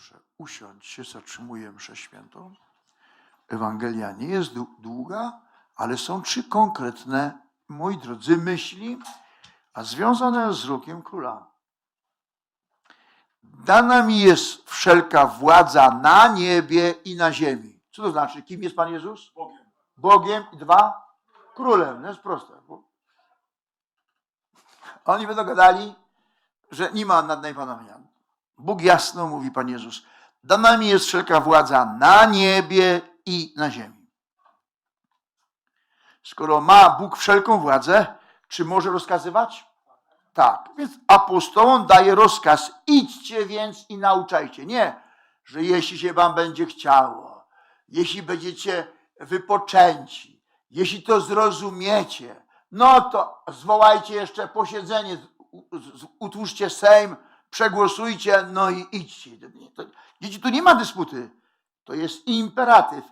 Proszę usiądźcie, zatrzymuję mszę świętą. Ewangelia nie jest dłu- długa, ale są trzy konkretne, moi drodzy, myśli, a związane z rokiem króla. Dana mi jest wszelka władza na niebie i na ziemi. Co to znaczy? Kim jest Pan Jezus? Bogiem. Bogiem i dwa? Królem. No jest proste. Oni będą gadali, że nie ma nad panowania. Bóg jasno mówi Pan Jezus. Dana mi jest wszelka władza na niebie i na ziemi. Skoro ma Bóg wszelką władzę, czy może rozkazywać? Tak. Więc apostołom daje rozkaz: idźcie więc i nauczajcie. Nie, że jeśli się wam będzie chciało, jeśli będziecie wypoczęci, jeśli to zrozumiecie, no to zwołajcie jeszcze posiedzenie, utwórzcie Sejm, przegłosujcie, no i idźcie. Dzieci, tu nie ma dysputy. To jest imperatyw.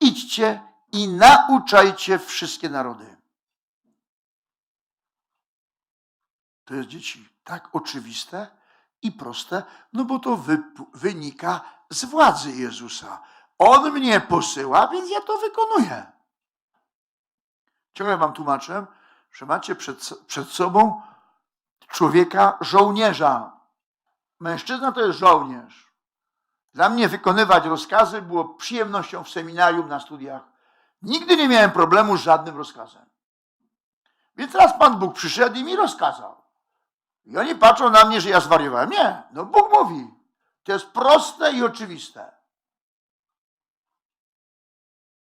Idźcie i nauczajcie wszystkie narody. To jest dzieci tak oczywiste i proste, no bo to wy, wynika z władzy Jezusa. On mnie posyła, więc ja to wykonuję. Ciągle wam tłumaczę, że macie przed, przed sobą człowieka żołnierza. Mężczyzna to jest żołnierz. Dla mnie wykonywać rozkazy było przyjemnością w seminarium na studiach. Nigdy nie miałem problemu z żadnym rozkazem. Więc raz Pan Bóg przyszedł i mi rozkazał. I oni patrzą na mnie, że ja zwariowałem. Nie, no Bóg mówi. To jest proste i oczywiste.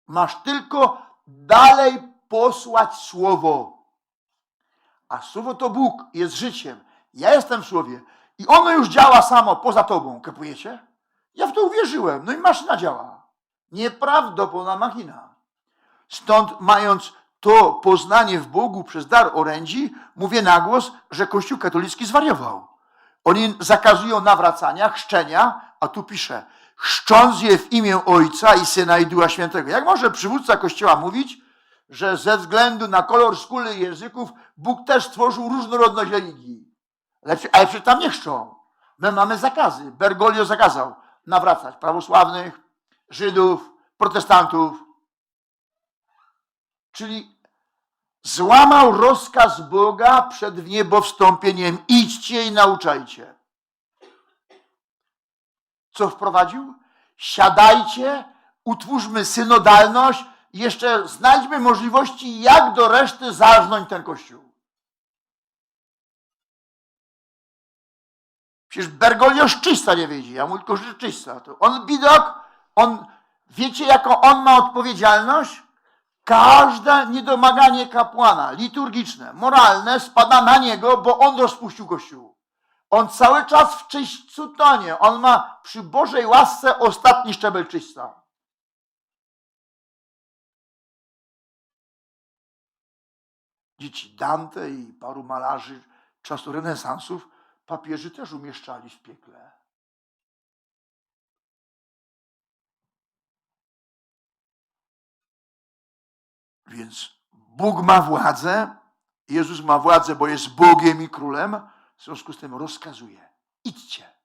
Masz tylko dalej posłać słowo. A słowo to Bóg, jest życiem. Ja jestem w słowie. I ono już działa samo poza tobą. Kapujecie? Ja w to uwierzyłem. No i maszyna działa. Nieprawdopodobna machina. Stąd mając to poznanie w Bogu przez dar orędzi, mówię na głos, że Kościół katolicki zwariował. Oni zakazują nawracania, chrzczenia, a tu pisze, chrzcząc je w imię Ojca i Syna i Ducha Świętego. Jak może przywódca Kościoła mówić, że ze względu na kolor skóry języków Bóg też stworzył różnorodność religii? Lecz, ale przecież tam nie chrzczą. My mamy zakazy. Bergoglio zakazał nawracać prawosławnych, Żydów, protestantów. Czyli złamał rozkaz Boga przed niebowstąpieniem. Idźcie i nauczajcie. Co wprowadził? Siadajcie, utwórzmy synodalność, jeszcze znajdźmy możliwości, jak do reszty zarżnąć ten kościół. Przecież Bergoglio szczysta nie wiedzie, ja mu tylko szczysta. To on bidok, on, wiecie jaką on ma odpowiedzialność? Każde niedomaganie kapłana, liturgiczne, moralne, spada na niego, bo on rozpuścił kościół. On cały czas w czyśćcu tonie. On ma przy Bożej łasce ostatni szczebel czysta. Dzieci Dante i paru malarzy czasu renesansów papieży też umieszczali w piekle. Więc Bóg ma władzę, Jezus ma władzę, bo jest Bogiem i królem, w związku z tym rozkazuje: idźcie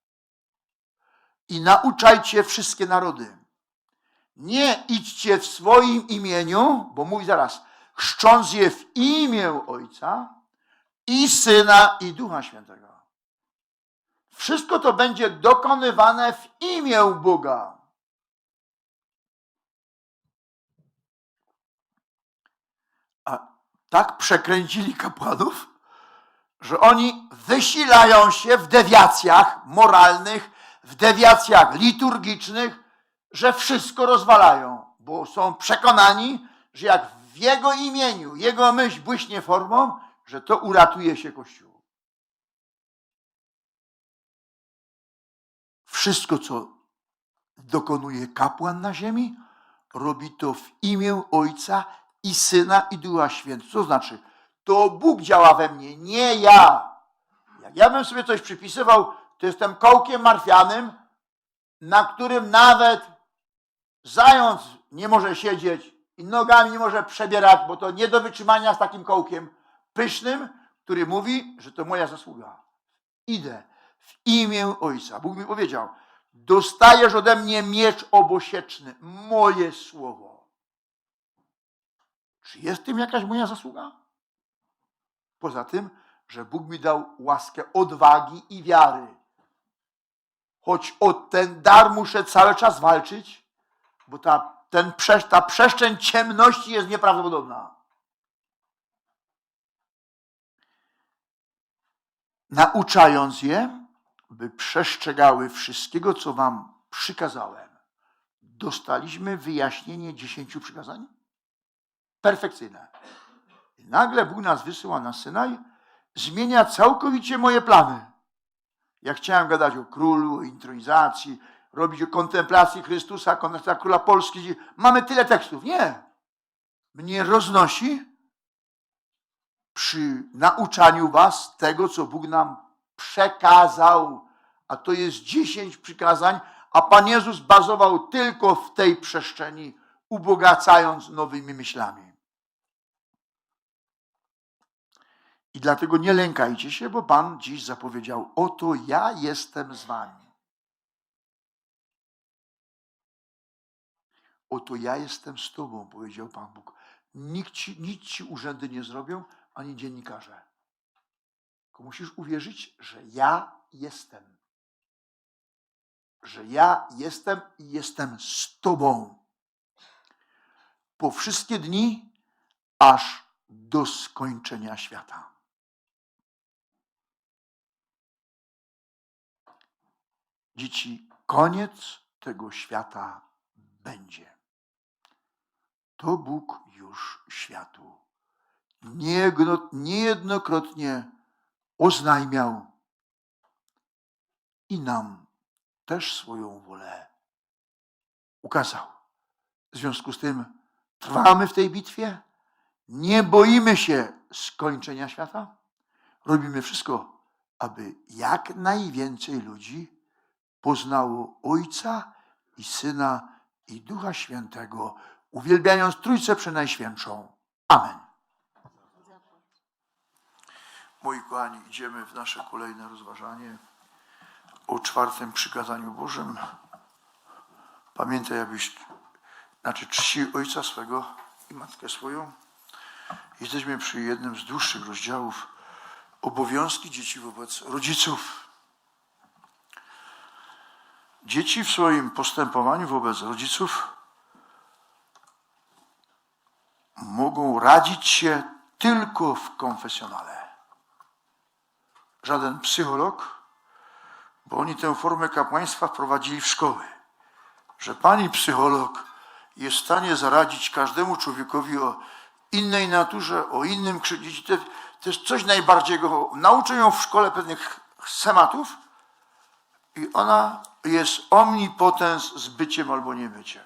i nauczajcie wszystkie narody. Nie idźcie w swoim imieniu, bo mówi zaraz, chrzcząc je w imię Ojca i Syna i Ducha Świętego. Wszystko to będzie dokonywane w imię Boga. A tak przekręcili kapłanów, że oni wysilają się w dewiacjach moralnych, w dewiacjach liturgicznych, że wszystko rozwalają, bo są przekonani, że jak w Jego imieniu, Jego myśl błyśnie formą, że to uratuje się Kościół. Wszystko, co dokonuje kapłan na ziemi, robi to w imię Ojca i Syna i Ducha Świętego. Co znaczy? To Bóg działa we mnie, nie ja. Jak ja bym sobie coś przypisywał, to jestem kołkiem martwianym, na którym nawet zając nie może siedzieć i nogami nie może przebierać, bo to nie do wytrzymania z takim kołkiem pysznym, który mówi, że to moja zasługa. Idę w imię Ojca. Bóg mi powiedział, dostajesz ode mnie miecz obosieczny, moje słowo. Czy jest w tym jakaś moja zasługa? Poza tym, że Bóg mi dał łaskę odwagi i wiary. Choć o ten dar muszę cały czas walczyć, bo ta, ten, ta przestrzeń ciemności jest nieprawdopodobna. Nauczając je, by przestrzegały wszystkiego, co wam przykazałem, dostaliśmy wyjaśnienie dziesięciu przykazań? Perfekcyjne. I nagle Bóg nas wysyła na Synaj, zmienia całkowicie moje plany. Ja chciałem gadać o królu, o intronizacji, robić o kontemplacji Chrystusa, kontemplacji Króla Polski. Mamy tyle tekstów. Nie. Mnie roznosi przy nauczaniu was tego, co Bóg nam przekazał. A to jest dziesięć przykazań, a Pan Jezus bazował tylko w tej przestrzeni, ubogacając nowymi myślami. I dlatego nie lękajcie się, bo Pan dziś zapowiedział: Oto ja jestem z wami. Oto ja jestem z Tobą, powiedział Pan Bóg. Nikt ci, nic ci urzędy nie zrobią, ani dziennikarze. Tylko musisz uwierzyć, że ja jestem. Że ja jestem i jestem z Tobą. Po wszystkie dni, aż do skończenia świata. Dzieci, koniec tego świata będzie. To Bóg już światu niejedno- niejednokrotnie oznajmiał i nam też swoją wolę ukazał. W związku z tym trwamy w tej bitwie, nie boimy się skończenia świata, robimy wszystko, aby jak najwięcej ludzi poznało Ojca i Syna i Ducha Świętego, uwielbiając Trójcę Przenajświętszą. Amen. Moi kochani, idziemy w nasze kolejne rozważanie o czwartym przykazaniu Bożym. Pamiętaj, abyś, znaczy czci ojca swego i matkę swoją. Jesteśmy przy jednym z dłuższych rozdziałów obowiązki dzieci wobec rodziców. Dzieci w swoim postępowaniu wobec rodziców mogą radzić się tylko w konfesjonale. Żaden psycholog, bo oni tę formę kapłaństwa wprowadzili w szkoły, że pani psycholog jest w stanie zaradzić każdemu człowiekowi o innej naturze, o innym krzywdzie. To, jest coś najbardziej go. Nauczą ją w szkole pewnych schematów i ona jest omnipotens z byciem albo niebyciem.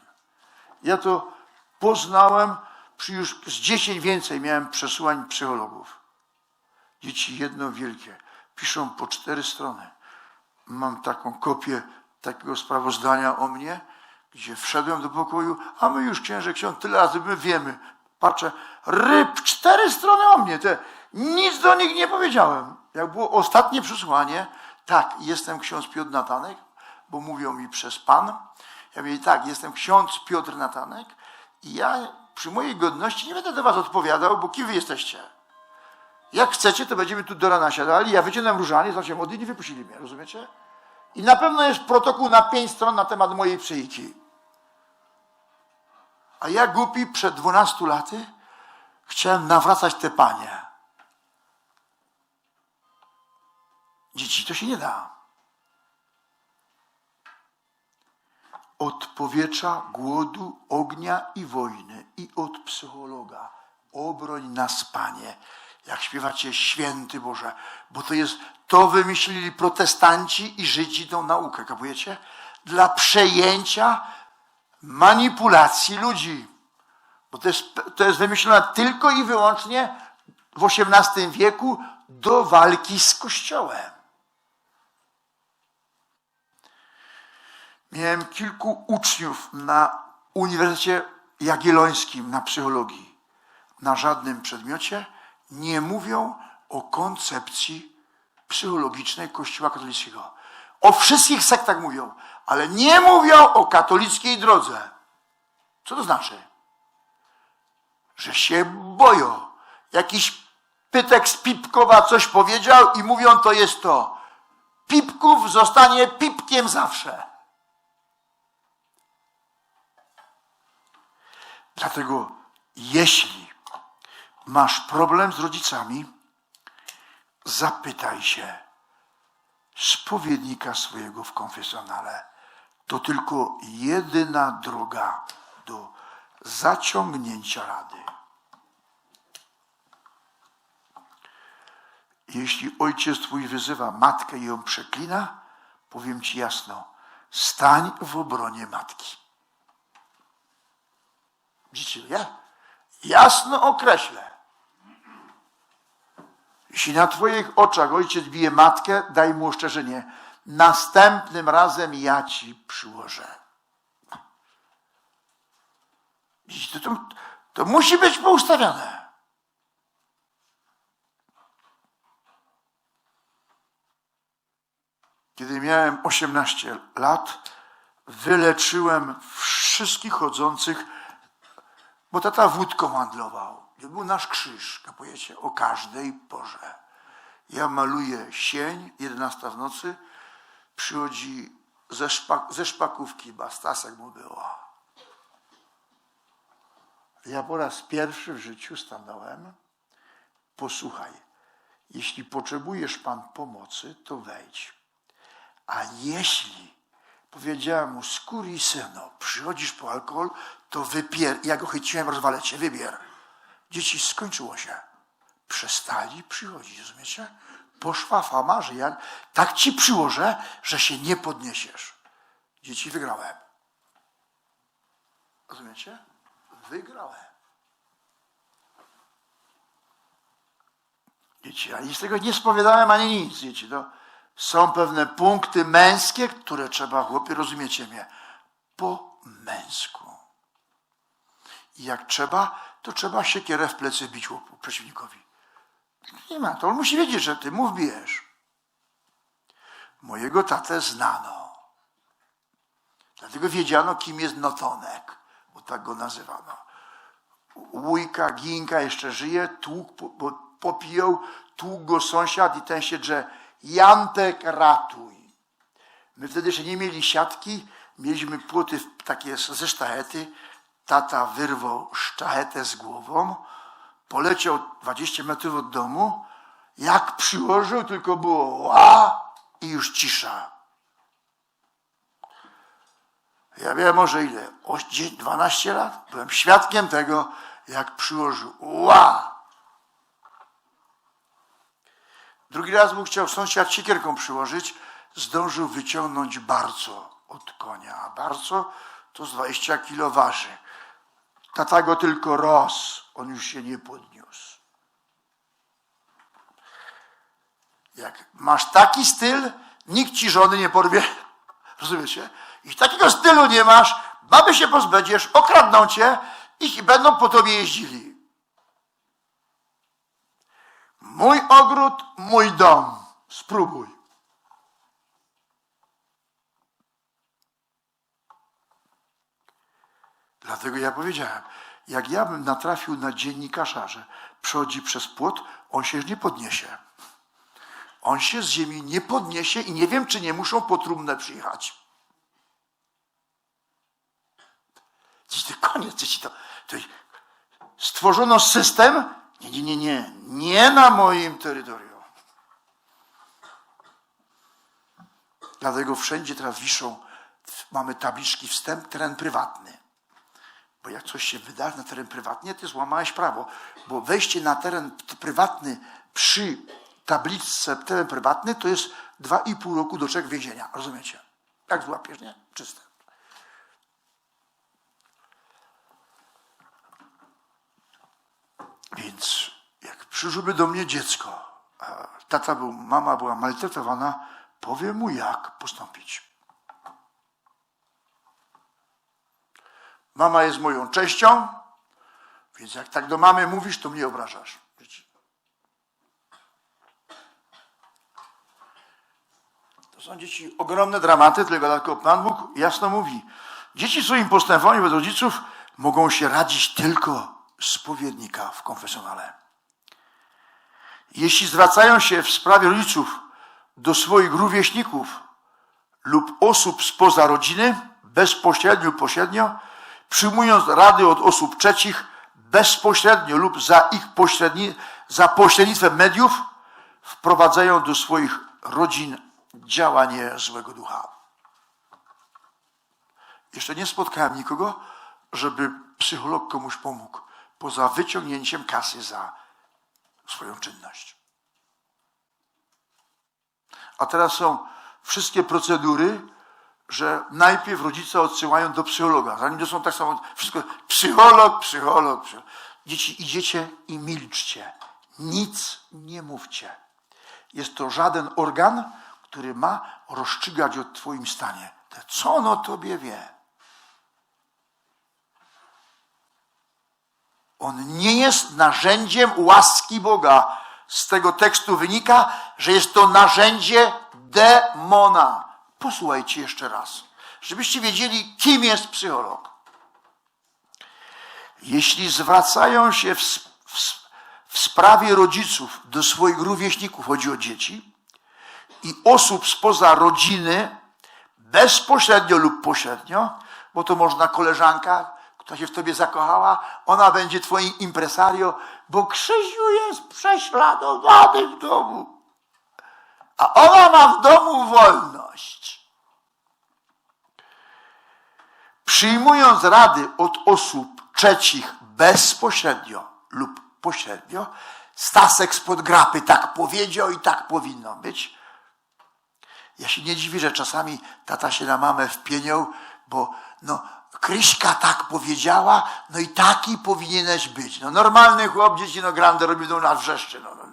Ja to poznałem, przy już z dziesięć więcej miałem przesłań psychologów. Dzieci jedno wielkie. Piszą po cztery strony. Mam taką kopię takiego sprawozdania o mnie, gdzie wszedłem do pokoju, a my już księże ksiądz tyle razy my wiemy. Patrzę, ryb, cztery strony o mnie. Te, nic do nich nie powiedziałem. Jak było ostatnie przesłanie, tak, jestem ksiądz Piotr Natanek, bo mówią mi przez Pan. Ja mówię, tak, jestem ksiądz Piotr Natanek i ja przy mojej godności nie będę do was odpowiadał, bo kim wy jesteście? Jak chcecie, to będziemy tu do rana siadali, ja wyciągnę różanie, znaczy modlili, wypuścili mnie, rozumiecie? I na pewno jest protokół na pięć stron na temat mojej psychiki. A ja głupi przed dwunastu laty chciałem nawracać te panie. Dzieci, to się nie da. Od powietrza, głodu, ognia i wojny i od psychologa. Obroń nas, Panie. Jak śpiewacie święty Boże, bo to jest, to wymyślili protestanci i Żydzi tą naukę, kapujecie? Dla przejęcia manipulacji ludzi. Bo to jest, to jest wymyślone tylko i wyłącznie w XVIII wieku do walki z Kościołem. Miałem kilku uczniów na Uniwersytecie Jagiellońskim na psychologii. Na żadnym przedmiocie nie mówią o koncepcji psychologicznej Kościoła katolickiego. O wszystkich sektach mówią, ale nie mówią o katolickiej drodze. Co to znaczy? Że się boją. Jakiś pytek z Pipkowa coś powiedział i mówią, to jest to. Pipków zostanie Pipkiem zawsze. Dlatego, jeśli masz problem z rodzicami, zapytaj się spowiednika swojego w konfesjonale. To tylko jedyna droga do zaciągnięcia rady. Jeśli ojciec twój wyzywa matkę i ją przeklina, powiem ci jasno, stań w obronie matki. Widzicie, ja jasno określę. Jeśli na twoich oczach ojciec bije matkę, daj mu ostrzeżenie. Następnym razem ja ci przyłożę. To, to, to musi być poustawiane. Kiedy miałem 18 lat, wyleczyłem wszystkich chodzących, bo tata wódką handlował. To był nasz krzyż, kapujecie, o każdej porze. Ja maluję sień, 11 w nocy, przychodzi ze, szpak, ze szpakówki bastasek mu było. Ja po raz pierwszy w życiu stanąłem. Posłuchaj, jeśli potrzebujesz Pan pomocy, to wejdź. A jeśli, powiedziałem mu, skóri syno, przychodzisz po alkohol, to wypier. Ja go chyciłem, rozwalę cię, wybier. Dzieci skończyło się. Przestali przychodzić, rozumiecie? Poszła fama, że ja tak ci przyłożę, że się nie podniesiesz. Dzieci wygrałem. Rozumiecie? Wygrałem. Dzieci, ani z tego nie spowiadałem, ani nic, dzieci. To są pewne punkty męskie, które trzeba, chłopie, rozumiecie mnie, po męsku. I jak trzeba, to trzeba siekierę w plecy bić chłopu, przeciwnikowi. Nie ma, to on musi wiedzieć, że ty mu wbijesz. Mojego tatę znano. Dlatego wiedziano, kim jest Notonek, bo tak go nazywano. Wujka, Ginka jeszcze żyje, tłuk, bo popiją, tłuk go sąsiad i ten się drze. Jantek, ratuj. My wtedy jeszcze nie mieli siatki, mieliśmy płoty takie ze sztachety. Tata wyrwał sztachetę z głową, poleciał 20 metrów od domu. Jak przyłożył, tylko było ła i już cisza. Ja wiem może ile, 12 lat? Byłem świadkiem tego, jak przyłożył ła. Drugi raz mu chciał sąsiad siekierką przyłożyć, zdążył wyciągnąć bardzo od konia. A bardzo to z 20 kilo waży. Tata go tylko raz, on już się nie podniósł. Jak masz taki styl, nikt ci żony nie porwie. Rozumiecie? I takiego stylu nie masz, baby się pozbędziesz, okradną cię i będą po tobie jeździli. Mój ogród, mój dom. Spróbuj. Dlatego ja powiedziałem, jak ja bym natrafił na dziennikarza, że przechodzi przez płot, on się nie podniesie. On się z ziemi nie podniesie i nie wiem, czy nie muszą po trumnę przyjechać. To koniec, dzieci to, to stworzono system. Nie, nie, nie, nie, nie na moim terytorium. Dlatego wszędzie teraz wiszą, mamy tabliczki wstęp, teren prywatny. Bo jak coś się wydarzy na teren prywatny, ty złamałeś prawo. Bo wejście na teren prywatny przy tabliczce teren prywatny to jest dwa i pół roku do trzech więzienia. Rozumiecie? Jak złapiesz, nie? Czyste. Więc jak przyszłoby do mnie dziecko, tata był, mama była maltretowana, powiem mu jak postąpić. Mama jest moją częścią, więc jak tak do mamy mówisz, to mnie obrażasz. To są dzieci ogromne dramaty, tylko Pan Bóg jasno mówi. Dzieci w swoim postępowaniu wobec rodziców mogą się radzić tylko spowiednika w konfesjonale. Jeśli zwracają się w sprawie rodziców do swoich rówieśników lub osób spoza rodziny, bezpośrednio pośrednio, przyjmując rady od osób trzecich, bezpośrednio lub za ich pośredni, za pośrednictwem mediów, wprowadzają do swoich rodzin działanie złego ducha. Jeszcze nie spotkałem nikogo, żeby psycholog komuś pomógł, poza wyciągnięciem kasy za swoją czynność. A teraz są wszystkie procedury, że najpierw rodzice odsyłają do psychologa. Zanim to są tak samo, wszystko psycholog, psycholog, psycholog. Dzieci, idziecie i milczcie. Nic nie mówcie. Jest to żaden organ, który ma rozstrzygać o Twoim stanie. Co on o Tobie wie? On nie jest narzędziem łaski Boga. Z tego tekstu wynika, że jest to narzędzie demona. Posłuchajcie jeszcze raz, żebyście wiedzieli, kim jest psycholog. Jeśli zwracają się w, w, w sprawie rodziców do swoich rówieśników, chodzi o dzieci, i osób spoza rodziny, bezpośrednio lub pośrednio, bo to można koleżanka, która się w tobie zakochała, ona będzie twoim impresario, bo Krzysiu jest prześladowany w domu. A ona ma w domu wolność. Przyjmując rady od osób trzecich bezpośrednio lub pośrednio, Stasek spod grapy tak powiedział i tak powinno być. Ja się nie dziwię, że czasami tata się na mamę wpieniał, bo no, Kryśka tak powiedziała, no i taki powinieneś być. No normalny chłop, dzieci no grandę robią do nas wrzeszczy. No, no.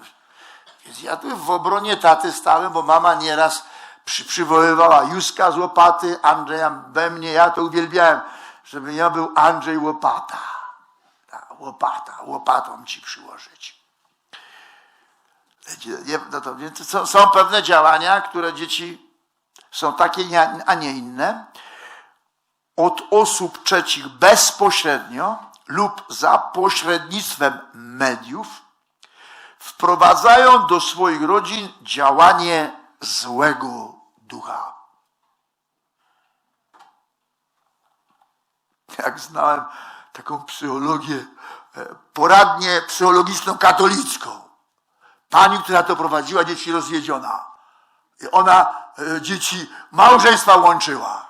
Więc ja tu w obronie taty stałem, bo mama nieraz przy, przywoływała Józka z łopaty, Andrzeja we mnie, ja to uwielbiałem, żeby ja był Andrzej Łopata. Ta, łopata, łopatą ci przyłożyć. No to, więc są, są pewne działania, które dzieci są takie, a nie inne od osób trzecich bezpośrednio lub za pośrednictwem mediów wprowadzają do swoich rodzin działanie złego ducha. Jak znałem taką psychologię, e, poradnię psychologiczną katolicką. Pani, która to prowadziła, dzieci rozwiedziona. I ona e, dzieci małżeństwa łączyła.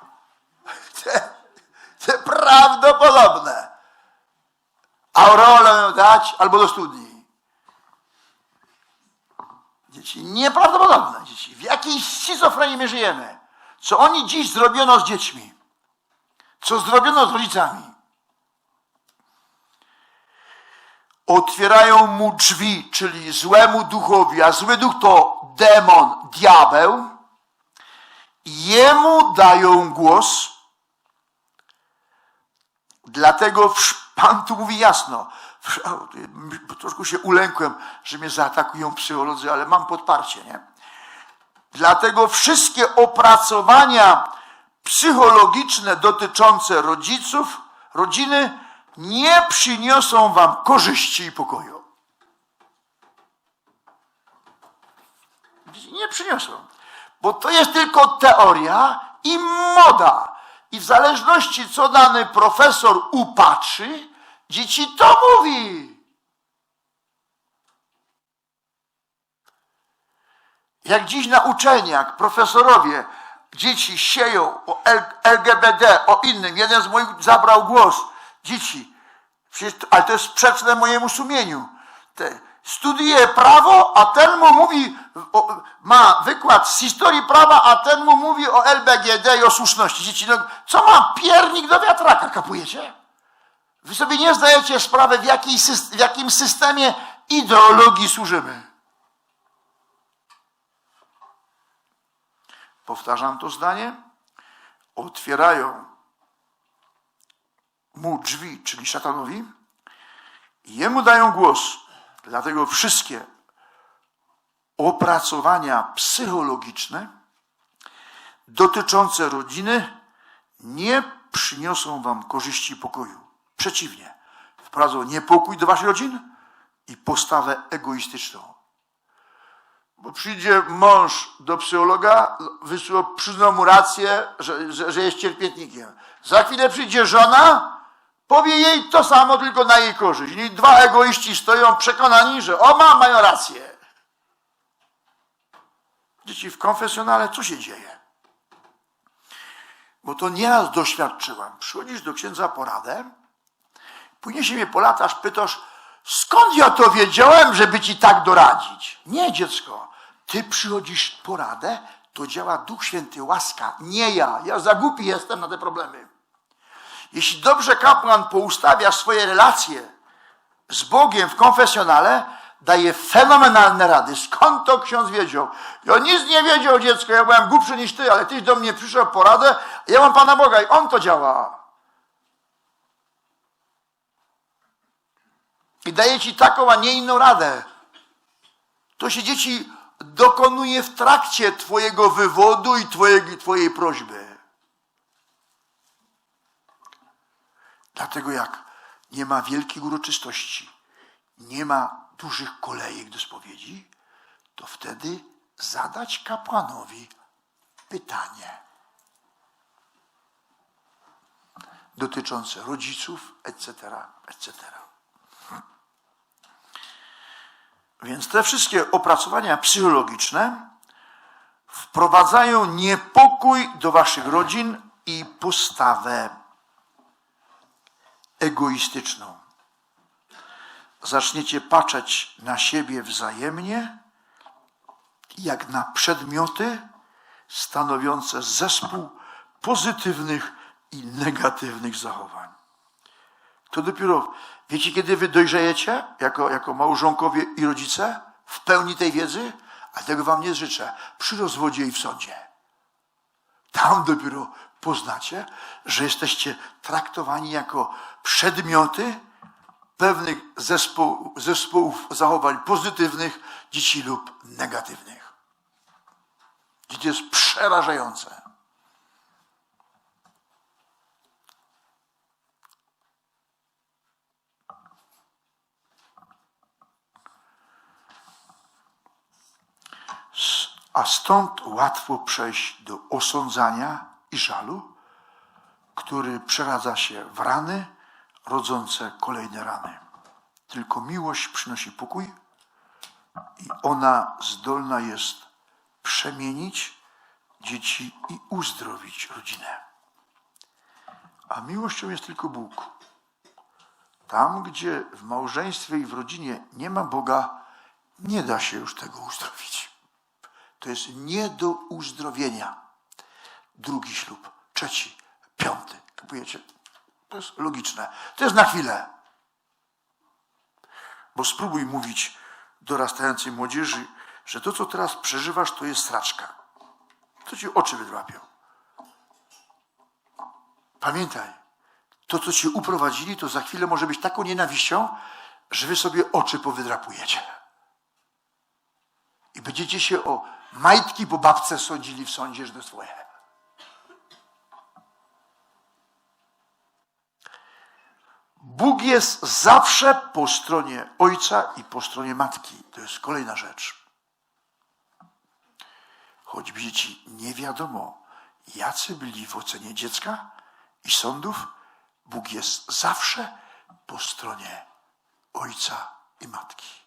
Prawdopodobne. Aureolę dać albo do studni. Dzieci nieprawdopodobne. Dzieci. W jakiej schizofrenii my żyjemy? Co oni dziś zrobiono z dziećmi? Co zrobiono z rodzicami? Otwierają mu drzwi, czyli złemu duchowi, a zły duch to demon, diabeł. Jemu dają głos, Dlatego Pan tu mówi jasno. Troszkę się ulękłem, że mnie zaatakują psycholodzy, ale mam podparcie, nie? Dlatego wszystkie opracowania psychologiczne dotyczące rodziców, rodziny nie przyniosą wam korzyści i pokoju. Nie przyniosą. Bo to jest tylko teoria i moda. I w zależności, co dany profesor upatrzy, dzieci to mówi. Jak dziś na uczelniach profesorowie dzieci sieją o LGBT, o innym. Jeden z moich zabrał głos. Dzieci, ale to jest sprzeczne mojemu sumieniu. Te, studiuje prawo, a ten mu mówi, o, ma wykład z historii prawa, a ten mu mówi o LBGD i o słuszności. Dzieci, no, co ma piernik do wiatraka, kapujecie? Wy sobie nie zdajecie sprawy, w, jakiej, w jakim systemie ideologii służymy. Powtarzam to zdanie. Otwierają mu drzwi, czyli szatanowi, i jemu dają głos Dlatego wszystkie opracowania psychologiczne dotyczące rodziny nie przyniosą wam korzyści pokoju. Przeciwnie, wprowadzą niepokój do waszych rodzin i postawę egoistyczną. Bo przyjdzie mąż do psychologa, wysłał, przyznał mu rację, że, że, że jest cierpiętnikiem. Za chwilę przyjdzie żona, powie jej to samo, tylko na jej korzyść. I dwa egoiści stoją przekonani, że oba mają rację. Dzieci w konfesjonale, co się dzieje? Bo to nieraz doświadczyłem. Przychodzisz do księdza poradę, później się mnie po latach pytasz, skąd ja to wiedziałem, żeby ci tak doradzić? Nie, dziecko, ty przychodzisz poradę, to działa Duch Święty, łaska, nie ja. Ja za głupi jestem na te problemy. Jeśli dobrze kapłan poustawia swoje relacje z Bogiem w konfesjonale, daje fenomenalne rady. Skąd to ksiądz wiedział? Ja nic nie wiedział, dziecko, ja byłem głupszy niż ty, ale tyś do mnie przyszedł poradę, ja mam Pana Boga i On to działa. I daje ci taką, a nie inną radę. To się dzieci dokonuje w trakcie twojego wywodu i twojej, twojej prośby. Dlatego jak nie ma wielkich uroczystości, nie ma dużych kolejek do spowiedzi, to wtedy zadać kapłanowi pytanie dotyczące rodziców, etc., etc. Więc te wszystkie opracowania psychologiczne wprowadzają niepokój do waszych rodzin i postawę egoistyczną. Zaczniecie patrzeć na siebie wzajemnie jak na przedmioty stanowiące zespół pozytywnych i negatywnych zachowań. To dopiero, wiecie, kiedy wy dojrzejecie jako, jako małżonkowie i rodzice w pełni tej wiedzy? A tego wam nie życzę. Przy rozwodzie i w sądzie. Tam dopiero poznacie, że jesteście traktowani jako przedmioty pewnych zespoł, zespołów zachowań pozytywnych dzieci lub negatywnych. I to jest przerażające. A stąd łatwo przejść do osądzania i żalu, który przeradza się w rany, rodzące kolejne rany. Tylko miłość przynosi pokój i ona zdolna jest przemienić dzieci i uzdrowić rodzinę. A miłością jest tylko Bóg. Tam, gdzie w małżeństwie i w rodzinie nie ma Boga, nie da się już tego uzdrowić. To jest nie do uzdrowienia. Drugi ślub, trzeci, piąty. Kupujecie? To jest logiczne. To jest na chwilę. Bo spróbuj mówić dorastającej młodzieży, że to, co teraz przeżywasz, to jest straczka. To ci oczy wydłapią. Pamiętaj, to, co ci uprowadzili, to za chwilę może być taką nienawiścią, że wy sobie oczy powydrapujecie. I będziecie się o majtki po babce sądzili w sądzie, że to jest twoje. Bóg jest zawsze po stronie ojca i po stronie matki. To jest kolejna rzecz. Choćby dzieci nie wiadomo, jacy byli w ocenie dziecka i sądów, Bóg jest zawsze po stronie ojca i matki.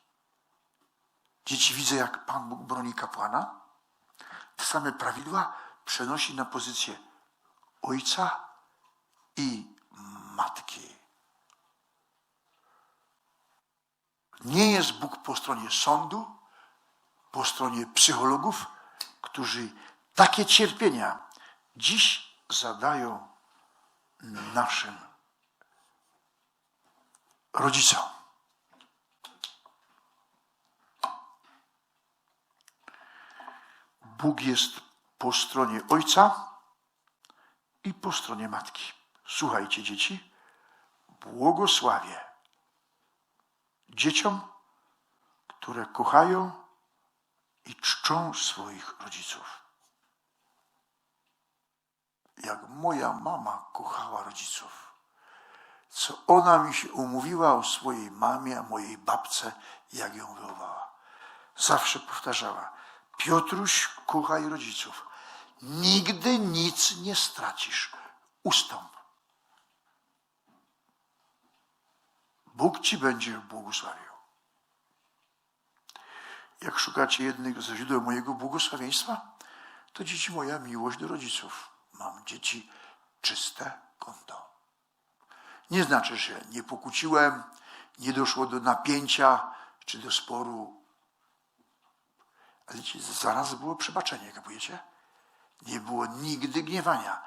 Dzieci widzę, jak Pan Bóg broni kapłana. Te same prawidła przenosi na pozycję ojca i matki. Nie jest Bóg po stronie sądu, po stronie psychologów, którzy takie cierpienia dziś zadają naszym rodzicom. Bóg jest po stronie ojca i po stronie matki. Słuchajcie, dzieci, błogosławię dzieciom, które kochają i czczą swoich rodziców. jak moja mama kochała rodziców. Co ona mi się umówiła o swojej mamie, a mojej babce, jak ją wychowała. Zawsze powtarzała, Piotruś, kochaj rodziców. Nigdy nic nie stracisz. Ustąp. Bóg ci będzie błogosławił. Jak szukacie jednego ze źródeł mojego błogosławieństwa, to dzieci moja miłość do rodziców. Mam dzieci czyste konto. Nie znaczy, że nie pokłóciłem, nie doszło do napięcia czy do sporu. Zaraz było przebaczenie, kapujecie? Nie było nigdy gniewania.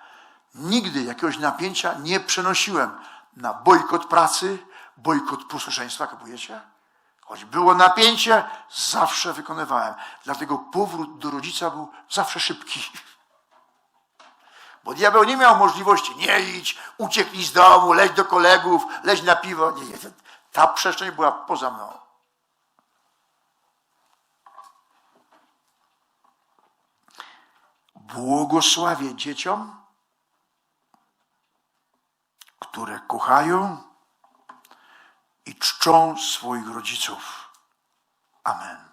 Nigdy jakiegoś napięcia nie przenosiłem na bojkot pracy, bojkot posłuszeństwa, kapujecie? Choć było napięcie, zawsze wykonywałem. Dlatego powrót do rodzica był zawsze szybki. Bo diabeł nie miał możliwości, nie idź, ucieknij z domu, leć do kolegów, leć na piwo. Nie, nie. Ta przestrzeń była poza mną. Błogosławię dzieciom, które kochają i czczą swoich rodziców. Amen.